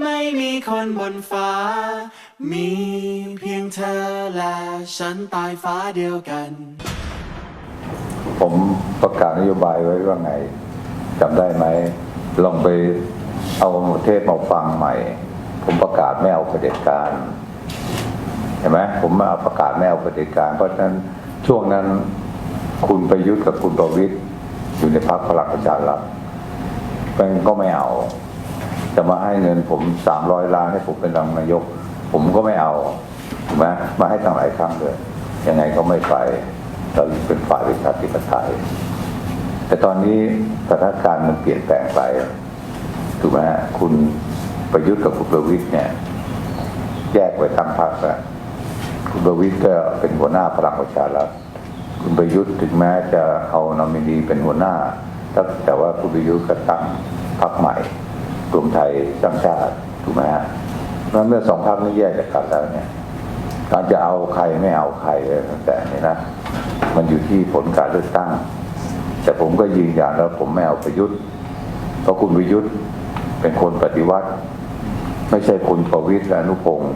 ไม่มีคนบนฟ้า มีเพียงเธอและฉันตายฟ้าเดียวกัน ผมประกาศนโยบายไว้ว่าไงจำได้ไหม ลองไปเอาเทปมาฟังใหม่ ผมประกาศไม่เอาเผด็จการเห็นไหมผมมาประกาศไม่เอาเผด็จการ เพราะฉะนั้นช่วงนั้นคุณประยุทธ์กับคุณประวิตยอยู่ในพรรคพลังประชารัฐเป็นก็ไม่เอา จะมาให้เงินผมสามร้อยล้านให้ผมเป็นรองนายก ผมก็ไม่เอาถูกไหมมาให้ตั้งหลายครั้งเลยยังไงก็ไม่ไปเราเป็นฝ่ายประชาธิปไตยแต่ตอนนี้สถานการณ์มันเปลี่ยนแปลงไปถูกไหมคุณประยุทธ์กับคุณประวิตยเนี่ย แยกไปตั้งพรรคแล้วคุณประวิตยก็เป็นหัวหน้าพลังประชารัฐคุณประยุทธ์ถึงแม้จะเอานอมินีเป็นหัวหน้าแต่ว่าคุณประยุทธ์ก็ตั้งพรรคใหม่ กลุ่มไทยสร้งชาติถูกไหมฮะเพราะเมื่อสองพรรคนี้แยกจากกันแล้วเนี่ยการจะเอาใครไม่เอาใครอะไรตั้งแต่นี้นะ มันอยู่ที่ผลการเลือกตั้ง แต่ผมก็ยืนยันแล้วผมไม่เอาประยุทธ์เพราะคุณประยุทธ์เป็นคนปฏิวัติ ไม่ใช่คุณประวิตรและอนุพงศ์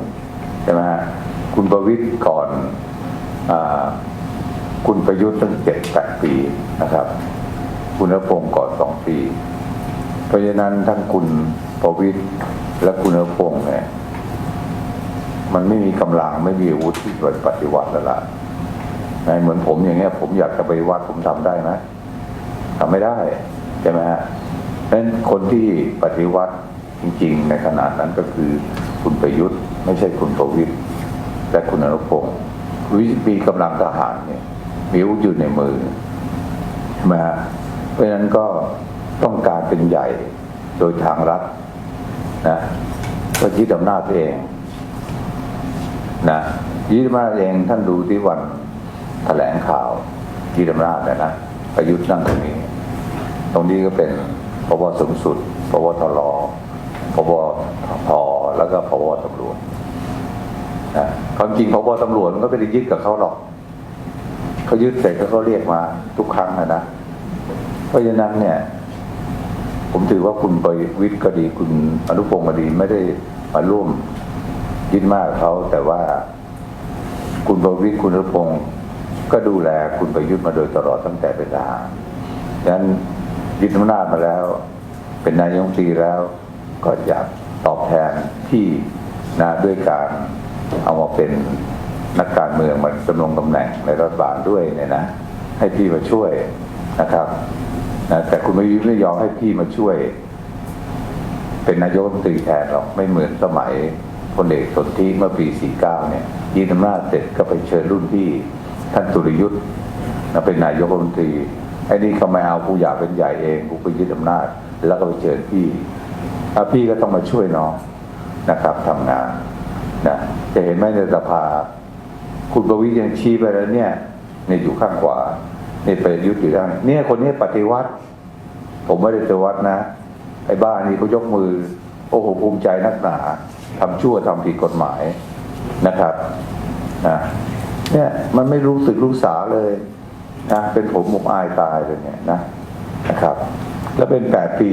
ใช่ไหมฮะคุณประวิตรก่อนอคุณประยุทธ์ตั้งเจ็ดแปดปีนะครับ คุณอนุพงศ์ก่อนสองปี เพราะฉะนั้นทั้งคุณประวิตรและคุณอนุพงศ์เนี่ยมันไม่มีกำลังไม่มีอาวุธที่จะปฏิวัติแล้วล่ะในเหมือนผมอย่างเงี้ย ผมอยากจะไปวัดผมทำได้ไหมทำไม่ได้ใช่ไหมฮะเพราะฉะนั้นคนที่ปฏิวัติจริง ๆ ในขนาดนั้นก็คือคุณประยุทธ์ ไม่ใช่คุณประวิตรและคุณอนุพงศ์วิมีกำลังทหารเนี่ยมีอาวุธอยู่ในมือใช่ไหมฮะเพราะฉะนั้นก็ ต้องการเป็นใหญ่โดยทางรัฐนะก็ยึดอำนาจตัวเองนะยึดอำนาจเองท่านดูที่วันแถลงข่าวยึดอำนาจนะนะประยุทธ์นั่งตรงนี้ ตรงนี้ก็เป็นพบสูงสุดพบทรพบทแล้วก็พบตำรวจนะความจริงพบตำรวจมันก็ไม่ได้ยึดกับเขาหรอกเขายึดเสร็จก็เขาเรียกมาทุกครั้งนะนะเพราะฉะนั้นเนี่ย ผมถือว่าคุณประวิทย์ก็ดีคุณอนุพงศ์ก็ดีไม่ได้มาร่วมยึดมากเขาแต่ว่า คุณประวิตรคุณรพงศ์ก็ดูแลคุณประยุทธ์มาโดยตลอดตั้งแต่เป็นทหารดังนั้นยึดอำนาจมาแล้ว เป็นนายกรัฐมนตรีแล้ว ก็อยากตอบแทนที่นะด้วยการเอามาเป็นนักการเมืองมาดำรงตำแหน่งในรัฐบาลด้วยเนี่ยนะ ให้พี่มาช่วยนะครับ นะแต่คุณประยุทธ์ไม่ยอมให้พี่มาช่วย เป็นนายกรัฐมนตรีแทนหรอกไม่เหมือนสมัยพลเอกสนธิเมื่อปี 49 เนี่ยยืนอำนาจเสร็จก็ไปเชิญรุ่นพี่ท่านสุริยุทธ์มาเป็นนายกรัฐมนตรีไอ้นี่เขาไม่เอากูอยากเป็นใหญ่เองกูไปยึดอำนาจ แล้วก็ไปเชิญพี่อะพี่ก็ต้องมาช่วยน้องนะครับทำงานนะจะเห็นไหมในสภา คุณประวิตรยังชี้ไปแล้วเนี่ยเนี่ยอยู่ข้างขวา นี่ไปยุทธ์อยู่ด้เนี่ยคนนี้ปฏิวัติ ผมไม่ได้ปฏิวัตินะ ไอ้บ้านี่เขายกมือ โอ้โหภูมิใจนักหนาทำชั่วทำผิดกฎหมายนะครับนะเนี่ยมันไม่รู้สึกรู้สาเลยนะเป็นผมหมกอายตายเลยเนี่ยนะนะครับ แล้วเป็นแปดปี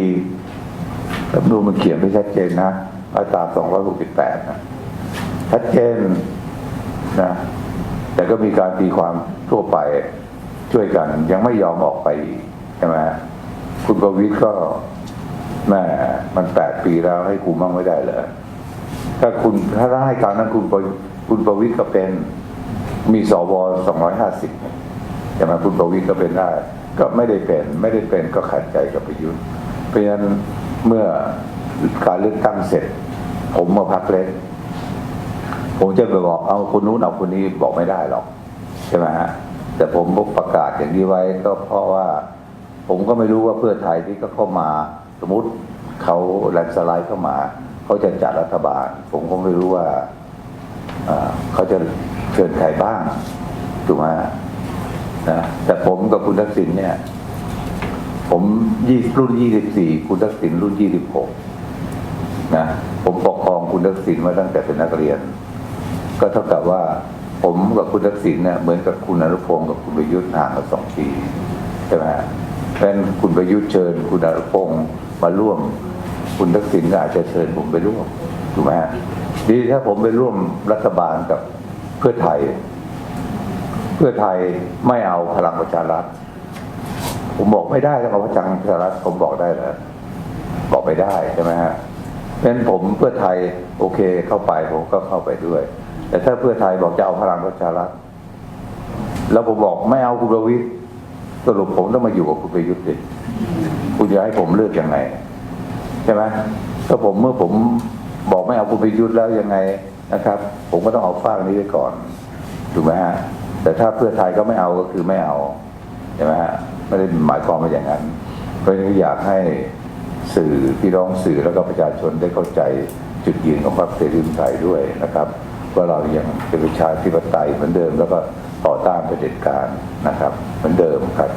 รัฐมนูมันเขียนไม่ชัดเจนนะมาตราสองร้อยหกสิบแปดนะชัดเจนนะแต่ก็มีการตีความทั่วไป ช่วยกัน ยังไม่ยอมออกไปใช่ไหมคุณประวิทย์ก็แม่มันแปดปีแล้วให้กูมั่งไม่ได้เหรอถ้าคุณถ้าให้การนั้นคุณคุณประวิตรก็เป็นมีสวสองร้อยห้าสิบใช่ไหมคุณประวิตรก็เป็นได้ ก็ไม่ได้เป็น ไม่ได้เป็นก็ขัดใจกับประยุทธ์เพราะฉะนั้นเมื่อการเลือกตั้งเสร็จ ผมมาพักเล็กผมจะไปบอกเอาคนนู้นเอาคนนี้บอกไม่ได้หรอกใช่ไหมฮะ แต่ผมก็ประกาศอย่างนี้ไว้ก็เพราะว่า ผมก็ไม่รู้ว่าเพื่อไทยที่ก็เข้ามาสมมติเขาแลน์สไลด์เข้ามา เขาจะจัดรัฐบาล ผมก็ไม่รู้ว่าเขาจะเชิญใครบ้างถูกไหมนะแต่ผมกับคุณทักษิณเนี่ย ผมยี่รุ่นยี่สิบสี่คุณทักษิณรุ่นยี่สิบหกนะผมปกครองคุณทักษิณมาตั้งแต่เป็นนักเรียน ก็เท่ากับว่า ผมกับคุณทักษิณเนี่ยเหมือนกับคุณอนุพงศ์กับคุณประยุทธ์ห่างกันสองปีใช่ไหมฮะเพราะฉะนั้นคุณประยุทธ์เชิญ คุณอนุพงศ์มาร่วม คุณทักษิณก็อาจจะเชิญผมไปร่วมถูกไหมฮะดีถ้าผมไปร่วมรัฐบาลกับเพื่อไทย เพื่อไทยไม่เอาพลังประชารัฐผมบอกไม่ได้ถ้าเอาพลังประชารัฐผมบอกได้เหรอบอกไม่ได้ใช่ไหมฮะเพราะฉะนั้นผมเพื่อไทยโอเคเข้าไปผมก็เข้าไปด้วย แต่ถ้าเพื่อไทยบอกจะเอาพลังประชารัฐ แล้วผมบอกไม่เอาคุณประวิตรสรุปผมต้องมาอยู่กับคุณประยุทธ์ดิคุณจะให้ผมเลือกยังไงใช่ไหมถ้าผมเมื่อผมบอกไม่เอาคุณประยุทธ์แล้วยังไงนะครับ ผมก็ต้องเอาฝากนี้ไว้ก่อนถูกไหมฮะแต่ถ้าเพื่อไทยก็ไม่เอาก็คือไม่เอาใช่ไหมฮะไม่ได้หมายความว่าอย่างนั้นเพราะฉะนั้นอยากให้สื่อพี่น้องสื่อแล้วก็ประชาชนได้เข้าใจจุดยืนของพรรคเสรีรวมไทยด้วยนะครับ ว่าเรายังเป็นประชาธิปไตยเหมือนเดิม แล้วก็ต่อต้านเผด็จการนะครับ เหมือนเดิมครับ